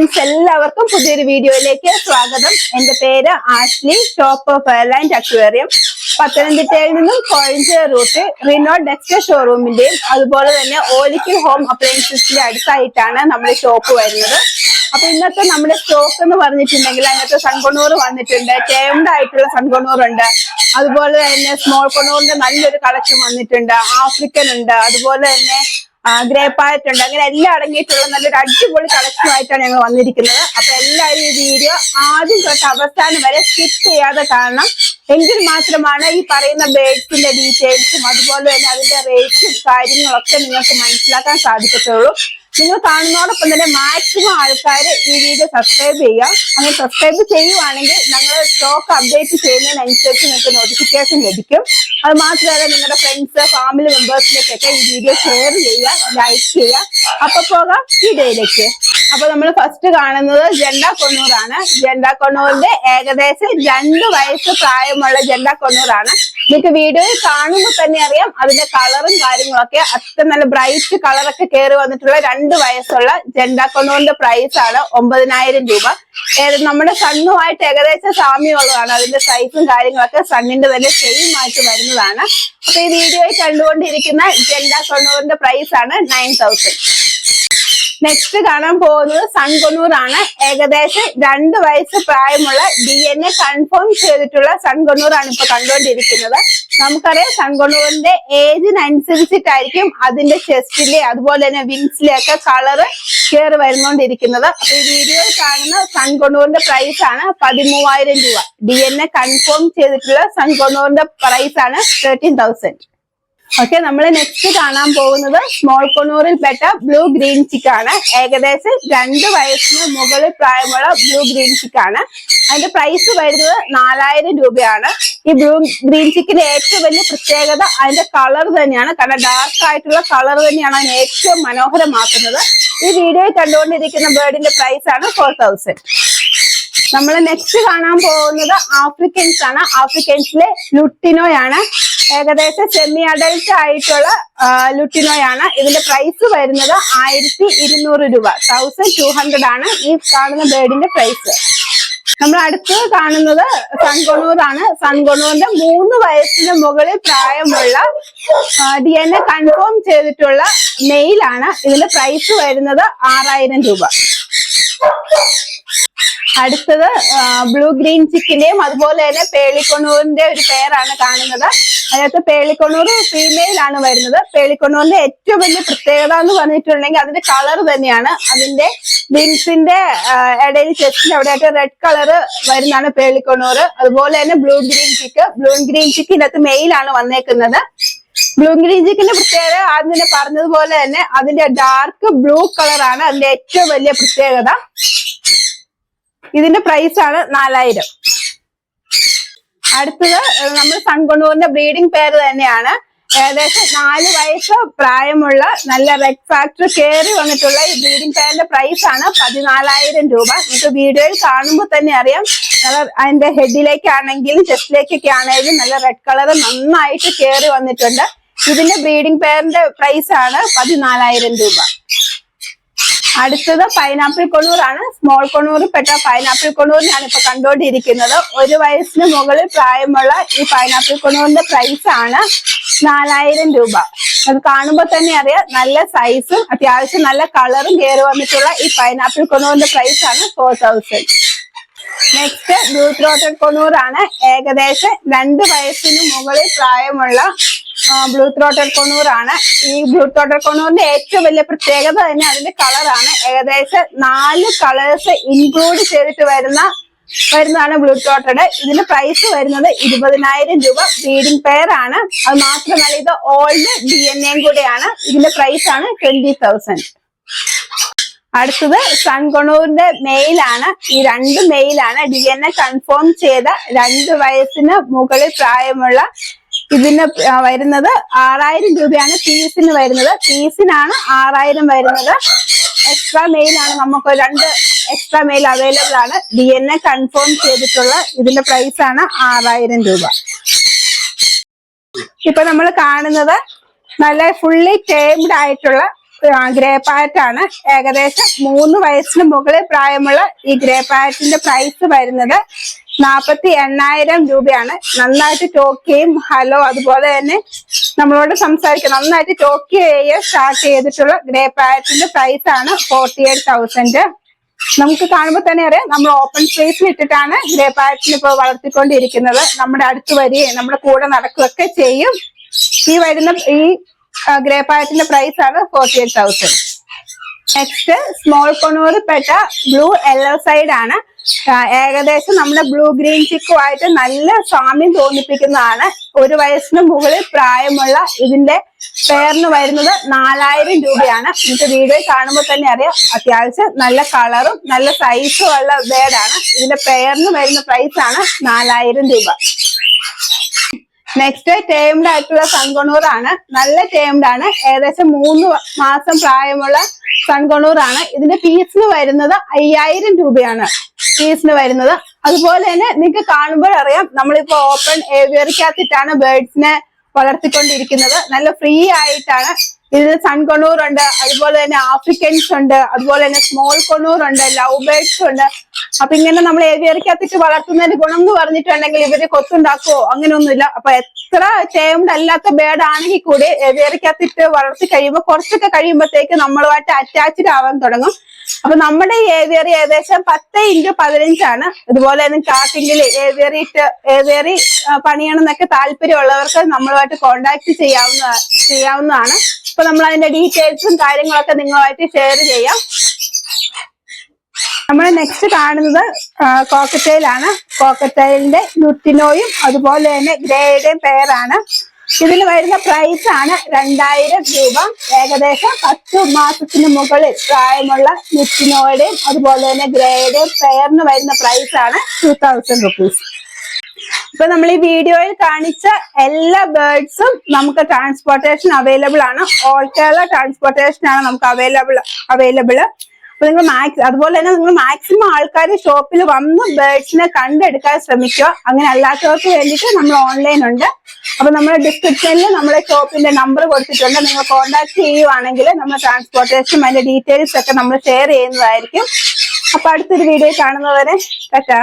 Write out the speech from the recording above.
Friends എല്ലാവർക്കും പുതിയൊരു വീഡിയോയിലേക്ക് സ്വാഗതം. എന്റെ പേര് Ashley top of airlined aquarium പത്തനംതിട്ടയിൽ നിന്നും കോഴഞ്ചേർ റൂട്ട് റിനോ ഡെക്സ്റ്റ ഷോറൂമിന്റെയും അതുപോലെ തന്നെ ഓലിക്കൽ ഹോം അപ്ലയൻസസിന്റെ അടുത്തായിട്ടാണ് നമ്മുടെ ഷോപ്പ് വരുന്നത്. അപ്പൊ ഇന്നത്തെ നമ്മുടെ സ്റ്റോക്ക് എന്ന് പറഞ്ഞിട്ടുണ്ടെങ്കിൽ അതിനകത്ത് സൺകൊണൂർ വന്നിട്ടുണ്ട് ടേംഡ് ആയിട്ടുള്ള സൺകൊണൂർ ഉണ്ട് അതുപോലെ തന്നെ സ്മോൾ കൊണൂറിന്റെ നല്ലൊരു കളക്ഷൻ വന്നിട്ടുണ്ട് ആഫ്രിക്കൻ ഉണ്ട് അതുപോലെ തന്നെ ഗ്രേപ്പായിട്ട് ഉണ്ട് അങ്ങനെ എല്ലാം അടങ്ങിയിട്ടുള്ള നല്ലൊരു അടിപൊളി കളക്ഷനുമായിട്ടാണ് ഞങ്ങൾ വന്നിരിക്കുന്നത്. അപ്പൊ എല്ലാവരും ഈ വീഡിയോ ആദ്യം തൊട്ട് അവസാനം വരെ സ്കിപ്പ് ചെയ്യാതെ കാണണം. എങ്കിൽ മാത്രമാണ് ഈ പറയുന്ന ബേഡ്സിന്റെ ഡീറ്റെയിൽസും അതുപോലെ തന്നെ അതിന്റെ റേറ്റും കാര്യങ്ങളൊക്കെ നിങ്ങൾക്ക് മനസ്സിലാക്കാൻ സാധിക്കത്തുള്ളൂ. നിങ്ങൾ കാണുന്നതോടൊപ്പം തന്നെ മാക്സിമം ആൾക്കാർ ഈ വീഡിയോ സബ്സ്ക്രൈബ് ചെയ്യുക. അങ്ങനെ സബ്സ്ക്രൈബ് ചെയ്യുവാണെങ്കിൽ ഞങ്ങൾ സ്റ്റോക്ക് അപ്ഡേറ്റ് ചെയ്യുന്നതിനനുസരിച്ച് നിങ്ങൾക്ക് നോട്ടിഫിക്കേഷൻ ലഭിക്കും. അത് മാത്രമല്ല നിങ്ങളുടെ ഫ്രണ്ട്സ് ഫാമിലി മെമ്പേഴ്സിലേക്കൊക്കെ ഈ വീഡിയോ ഷെയർ ചെയ്യുക ലൈക്ക് ചെയ്യുക. അപ്പൊ പോകാം വീഡിയോയിലേക്ക് അപ്പൊ നമ്മൾ ഫസ്റ്റ് കാണുന്നത് ജെണ്ട കൊണ്ണൂറാണ് ജെണ്ട കൊണ്ണൂറിന്റെ ഏകദേശം രണ്ട് വയസ്സ് പ്രായമുള്ള ജെണ്ട കൊണ്ണൂറാണ് നിങ്ങൾക്ക് വീഡിയോയിൽ കാണുമ്പോൾ തന്നെ അറിയാം അതിന്റെ കളറും കാര്യങ്ങളൊക്കെ അത്ര നല്ല ബ്രൈറ്റ് കളറൊക്കെ കയറി വന്നിട്ടുള്ള രണ്ട് വയസ്സുള്ള കൊണ്ണൂറിന്റെ പ്രൈസ് ആണ് ഒമ്പതിനായിരം രൂപ. നമ്മുടെ സണ്ണുമായിട്ട് ഏകദേശം സാമ്യമുള്ളതാണ്. അതിന്റെ സൈസും കാര്യങ്ങളൊക്കെ സണ്ണിന്റെ തന്നെ സെയിം ആയിട്ട് വരുന്നതാണ്. അപ്പൊ ഈ വീഡിയോയിൽ കണ്ടുകൊണ്ടിരിക്കുന്ന കൊണ്ണൂറിന്റെ പ്രൈസ് ആണ് നയൻ തൗസൻഡ് നെക്സ്റ്റ് കാണാൻ പോകുന്നത് സൺകൊണൂർ ആണ് ഏകദേശം രണ്ട് വയസ്സ് പ്രായമുള്ള ഡി എൻ എ കൺഫേം ചെയ്തിട്ടുള്ള സൺകൊണൂർ ആണ് ഇപ്പൊ കണ്ടുകൊണ്ടിരിക്കുന്നത്. നമുക്കറിയാം സൺകൊണൂറിന്റെ ഏജിനനുസരിച്ചിട്ടായിരിക്കും അതിന്റെ ചെസ്റ്റിലെ അതുപോലെ തന്നെ വിങ്സിലെ ഒക്കെ കളറ് കയറി വരുന്നോണ്ടിരിക്കുന്നത്. അപ്പൊ ഈ വീഡിയോ കാണുന്ന സൺകൊണൂറിന്റെ പ്രൈസ് ആണ് പതിമൂവായിരം രൂപ. ഡി എൻ എ കൺഫേം ചെയ്തിട്ടുള്ള സൺകൊണൂറിന്റെ പ്രൈസ് ആണ് തേർട്ടീൻ തൗസൻഡ് ഓക്കെ നമ്മൾ നെക്സ്റ്റ് കാണാൻ പോകുന്നത് സ്മോൾ കൊണൂറിൽ പെട്ട ബ്ലൂ ഗ്രീൻ ചിക്ക് ആണ്. ഏകദേശം രണ്ട് വയസ്സിന് മുകളിൽ പ്രായമുള്ള ബ്ലൂ ഗ്രീൻ ചിക്ക് ആണ്. അതിന്റെ പ്രൈസ് വരുന്നത് നാലായിരം രൂപയാണ്. ഈ ബ്ലൂ ഗ്രീൻ ചിക്കിന്റെ ഏറ്റവും വലിയ പ്രത്യേകത അതിന്റെ കളർ തന്നെയാണ്. കാരണം ഡാർക്ക് ആയിട്ടുള്ള കളർ തന്നെയാണ് അതിന് ഏറ്റവും മനോഹരമാക്കുന്നത്. ഈ വീഡിയോയിൽ കണ്ടുകൊണ്ടിരിക്കുന്ന ബേർഡിന്റെ പ്രൈസ് ആണ് ഫോർ തൗസൻഡ് നമ്മൾ നെക്സ്റ്റ് കാണാൻ പോകുന്നത് ആഫ്രിക്കൻസ് ആണ് ആഫ്രിക്കൻസിലെ ലുട്ടിനോയാണ്. ഏകദേശം സെമി അഡൽട്ട് ആയിട്ടുള്ള ലുട്ടിനോയാണ്. ഇതിന്റെ പ്രൈസ് വരുന്നത് ആയിരത്തി ഇരുന്നൂറ് രൂപ. തൗസൻഡ് ടു ഹൺഡ്രഡ് ആണ് ഈ കാണുന്ന ബേഡിന്റെ പ്രൈസ് നമ്മൾ അടുത്ത് കാണുന്നത് സൺകൊണൂറാണ് സൺകൊണൂറിന്റെ മൂന്ന് വയസ്സിന് മുകളിൽ പ്രായമുള്ള ഡി എൻ എ കൺഫേം ചെയ്തിട്ടുള്ള മെയിലാണ് ഇതിന്റെ പ്രൈസ് വരുന്നത് ആറായിരം രൂപ. അടുത്തത് ബ്ലൂ ഗ്രീൻ ചിക്കിന്റെയും അതുപോലെ തന്നെ പേളിക്കൊണ്ണൂറിന്റെ ഒരു പേരാണ് കാണുന്നത്. അതിനകത്ത് പേളിക്കൊണ്ണൂർ ഫീമെയിൽ ആണ് വരുന്നത്. പേളിക്കണ്ണൂരിന്റെ ഏറ്റവും വലിയ പ്രത്യേകത എന്ന് പറഞ്ഞിട്ടുണ്ടെങ്കിൽ അതിന്റെ കളർ തന്നെയാണ്. അതിന്റെ ബിൻസിന്റെ ഇടയിൽ ചെസ്റ്റിന്റെ അവിടെയായിട്ട് റെഡ് കളർ വരുന്നതാണ് പേളിക്കൊണ്ണൂർ അതുപോലെ തന്നെ blue green cheek blue green ചിക്കിനകത്ത് male ആണ് വന്നേക്കുന്നത്. ബ്ലൂ ഗ്രീൻ ചിക്കിന്റെ പ്രത്യേകത ആദ്യം തന്നെ പറഞ്ഞതുപോലെ തന്നെ അതിന്റെ ഡാർക്ക് ബ്ലൂ കളറാണ് അതിന്റെ ഏറ്റവും വലിയ പ്രത്യേകത. ഇതിന്റെ പ്രൈസ് ആണ് നാലായിരം. അടുത്തത് നമ്മൾ സൺകൊണ്ടൂറിന്റെ ബ്രീഡിംഗ് പേര് തന്നെയാണ്. ഏകദേശം നാല് വയസ്സ് പ്രായമുള്ള നല്ല റെഡ് ഫാക്ടർ കയറി വന്നിട്ടുള്ള ഈ ബ്രീഡിംഗ് പേരിന്റെ പ്രൈസ് ആണ് പതിനാലായിരം രൂപ. നിങ്ങൾക്ക് വീഡിയോയിൽ കാണുമ്പോൾ തന്നെ അറിയാം. നല്ല അതിന്റെ ഹെഡിലേക്കാണെങ്കിലും ചെസ്റ്റിലേക്കൊക്കെ ആണെങ്കിലും നല്ല റെഡ് കളർ നന്നായിട്ട് കയറി വന്നിട്ടുണ്ട്. ഇതിന്റെ ബ്രീഡിംഗ് പേരിന്റെ പ്രൈസ് ആണ് പതിനാലായിരം രൂപ. അടുത്തത് പൈനാപ്പിൾ കൊണൂറാണ്. സ്മോൾ കൊണൂറിൽ പെട്ട പൈനാപ്പിൾ കൊണൂറിനാണ് ഇപ്പൊ കണ്ടുകൊണ്ടിരിക്കുന്നത്. ഒരു വയസ്സിന് മുകളിൽ പ്രായമുള്ള ഈ പൈനാപ്പിൾ കൊണൂറിന്റെ പ്രൈസ് ആണ് നാലായിരം രൂപ. അത് കാണുമ്പോൾ തന്നെ അറിയാം നല്ല സൈസും അത്യാവശ്യം നല്ല കളറും കയറി വന്നിട്ടുള്ള ഈ പൈനാപ്പിൾ കൊണൂറിന്റെ പ്രൈസ് ആണ് ഫോർ തൗസൻഡ് നെക്സ്റ്റ് ബ്ലൂ കൊണൂറാണ്. ഏകദേശം രണ്ട് വയസ്സിന് മുകളിൽ പ്രായമുള്ള ബ്ലൂ ത്രോട്ടർ കൊണൂറാണ് ഈ ബ്ലൂ ത്രോട്ടർ കൊണൂറിന്റെ ഏറ്റവും വലിയ പ്രത്യേകത തന്നെ അതിന്റെ കളറാണ് ഏകദേശം നാല് കളേഴ്സ് ഇൻക്ലൂഡ് ചെയ്തിട്ട് വരുന്ന വരുന്നതാണ് ബ്ലൂ ത്രോട്ടഡ് ഇതിന്റെ പ്രൈസ് വരുന്നത് ഇരുപതിനായിരം രൂപ ബ്രീഡിംഗ് പെയർ ആണ്. അത് മാത്രമല്ല ഇത് ഓൾഡ് ഡി എൻ എയും കൂടെയാണ്. ഇതിന്റെ പ്രൈസ് ആണ് ട്വന്റി തൗസൻഡ് അടുത്തത് സൺകൊണൂറിന്റെ മെയിലാണ് ഈ രണ്ട് മെയിലാണ് ഡി എൻ എ കൺഫേം ചെയ്ത രണ്ട് വയസ്സിന് മുകളിൽ പ്രായമുള്ള ഇതിന് വരുന്നത് ആറായിരം രൂപയാണ് പീസിന് വരുന്നത്. പീസിനാണ് ആറായിരം വരുന്നത്. എക്സ്ട്രാ മെയിലാണ് നമുക്ക് രണ്ട് എക്സ്ട്രാ മെയിൽ അവൈലബിൾ ആണ്. ഡി എൻ എ കൺഫേം ചെയ്തിട്ടുള്ള ഇതിന്റെ പ്രൈസ് ആണ് ആറായിരം രൂപ. ഇപ്പൊ നമ്മൾ കാണുന്നത് നല്ല ഫുള്ളി ടേംഡ് ആയിട്ടുള്ള ഗ്രേ പാറ്റാണ് ഏകദേശം മൂന്ന് വയസ്സിന് മുകളിൽ പ്രായമുള്ള ഈ ഗ്രേ പാറ്റിന്റെ പ്രൈസ് വരുന്നത് നാൽപ്പത്തി എണ്ണായിരം രൂപയാണ്. നന്നായിട്ട് ടോക്ക് ചെയ്യും. ഹലോ അതുപോലെ തന്നെ നമ്മളോട് സംസാരിക്കും. നന്നായിട്ട് ടോക്ക് ചെയ്യുക സ്റ്റാർട്ട് ചെയ്തിട്ടുള്ള ഗ്രേ പാരറ്റിന്റെ പ്രൈസ് ആണ് ഫോർട്ടി എയ്റ്റ് തൗസൻഡ് നമുക്ക് കാണുമ്പോൾ തന്നെ അറിയാം നമ്മൾ ഓപ്പൺ സ്പേസിൽ ഇട്ടിട്ടാണ് ഗ്രേ പാരറ്റിന് ഇപ്പോൾ വളർത്തിക്കൊണ്ടിരിക്കുന്നത്. നമ്മുടെ അടുത്ത് വരികയും നമ്മുടെ കൂടെ നടക്കുകയൊക്കെ ചെയ്യും. ഈ വരുന്ന ഈ ഗ്രേ പാരറ്റിന്റെ പ്രൈസ് ആണ് forty eight thousand next small കൊണൂറിൽ പെട്ട ബ്ലൂ യെല്ലോ സൈഡ് ആണ്. ഏകദേശം നമ്മുടെ ബ്ലൂ ഗ്രീൻ ചിക്കുമായിട്ട് നല്ല സാമ്യം തോന്നിപ്പിക്കുന്നതാണ്. ഒരു വയസ്സിന് മുകളിൽ പ്രായമുള്ള ഇതിന്റെ പേരിന് വരുന്നത് നാലായിരം രൂപയാണ്. നമുക്ക് വീഡിയോ കാണുമ്പോൾ തന്നെ അറിയാം. അത്യാവശ്യം നല്ല കളറും നല്ല സൈസും ഉള്ള ബേഡാണ് ഇതിന്റെ പേരിന് വരുന്ന പ്രൈസ് ആണ് നാലായിരം രൂപ. നെക്സ്റ്റ് ടേംഡ് ആയിട്ടുള്ള സംഗണൂറാണ്. നല്ല ടേംഡ് ആണ്. ഏകദേശം മൂന്ന് മാസം പ്രായമുള്ള സൺകൊണൂർ ആണ് ഇതിന്റെ പീസിന് വരുന്നത് അയ്യായിരം രൂപയാണ്. പീസിന് വരുന്നത്. അതുപോലെ തന്നെ നിങ്ങൾക്ക് കാണുമ്പോൾ അറിയാം നമ്മളിപ്പോ ഓപ്പൺ ഏവിയറിക്കകത്തിട്ടാണ് ബേർഡ്സിനെ വളർത്തിക്കൊണ്ടിരിക്കുന്നത്. നല്ല ഫ്രീ ആയിട്ടാണ് ഇതിൽ സൺകൊണൂർ ഉണ്ട് അതുപോലെ തന്നെ ആഫ്രിക്കൻസ് ഉണ്ട് അതുപോലെ തന്നെ സ്മോൾ കൊണൂർ ഉണ്ട് ലവ് ബേർഡ്സ് ഉണ്ട്. അപ്പൊ ഇങ്ങനെ നമ്മൾ ഏവിയറിക്കകത്തിട്ട് വളർത്തുന്നതിന്റെ ഗുണം എന്ന് പറഞ്ഞിട്ടുണ്ടെങ്കിൽ ഇവർ കൊത്തുണ്ടാക്കുവോ? അങ്ങനെയൊന്നുമില്ല. അപ്പൊ എത്ര ടേംഡ് അല്ലാത്ത ബേർഡ് ആണെങ്കിൽ കൂടി ഏവിയറിക്കകത്തിട്ട് വളർത്തി കഴിയുമ്പോൾ കുറച്ചൊക്കെ കഴിയുമ്പോഴത്തേക്ക് നമ്മളുമായിട്ട് അറ്റാച്ച്ഡ് ആവാൻ തുടങ്ങും. അപ്പൊ നമ്മുടെ ഏവിയറി ഏകദേശം പത്ത് ഇന്റു പതിനഞ്ചാണ് അതുപോലെ തന്നെ കാട്ടിങ്ങിൽ ഏവിയറി ഇട്ട് ഏവിയറി പണിയണം എന്നൊക്കെ താല്പര്യമുള്ളവർക്ക് നമ്മളുമായിട്ട് കോണ്ടാക്ട് ചെയ്യാവുന്ന ചെയ്യാവുന്നതാണ്. അപ്പൊ നമ്മൾ അതിന്റെ ഡീറ്റെയിൽസും കാര്യങ്ങളൊക്കെ നിങ്ങളുമായിട്ട് ഷെയർ ചെയ്യാം. നമ്മൾ നെക്സ്റ്റ് കാണുന്നത് കോക്കറ്റൈലാണ് കോക്കറ്റൈലിന്റെ ലുട്ടിനോയും അതുപോലെ തന്നെ ഗ്രേയുടെയും പേരാണ് ഇതിന് വരുന്ന പ്രൈസ് ആണ് രണ്ടായിരം രൂപ. ഏകദേശം പത്ത് മാസത്തിന് മുകളിൽ പ്രായമുള്ള ലുറ്റിനോയുടെയും അതുപോലെ തന്നെ ഗ്രേയുടെയും പെയറിന് വരുന്ന പ്രൈസ് ആണ് ടൂ തൗസൻഡ് റുപ്പീസ് ഇപ്പൊ നമ്മൾ ഈ വീഡിയോയിൽ കാണിച്ച എല്ലാ ബേർഡ്സും നമുക്ക് ട്രാൻസ്പോർട്ടേഷൻ അവൈലബിൾ ആണ്. ഓൾ കേരള ട്രാൻസ്പോർട്ടേഷൻ ആണ് നമുക്ക് അവൈലബിൾ അവൈലബിൾ അപ്പൊ നിങ്ങൾ മാക്സ് അതുപോലെ തന്നെ നിങ്ങൾ മാക്സിമം ആൾക്കാർ ഷോപ്പിൽ വന്ന് ബേർഡ്സിനെ കണ്ടെടുക്കാൻ ശ്രമിക്കുക. അങ്ങനെ അല്ലാത്തവർക്ക് വേണ്ടിയിട്ട് നമ്മൾ ഓൺലൈൻ ഉണ്ട്. അപ്പൊ നമ്മുടെ ഡിസ്ക്രിപ്ഷനിൽ നമ്മുടെ ഷോപ്പിന്റെ നമ്പർ കൊടുത്തിട്ടുണ്ട്. നിങ്ങൾ കോൺടാക്ട് ചെയ്യുവാണെങ്കിൽ നമ്മൾ ട്രാൻസ്പോർട്ടേഷൻ അതിന്റെ ഡീറ്റെയിൽസ് ഒക്കെ നമ്മൾ ഷെയർ ചെയ്യുന്നതായിരിക്കും. അപ്പൊ അടുത്തൊരു വീഡിയോ കാണുന്നവരെ ടാറ്റാ.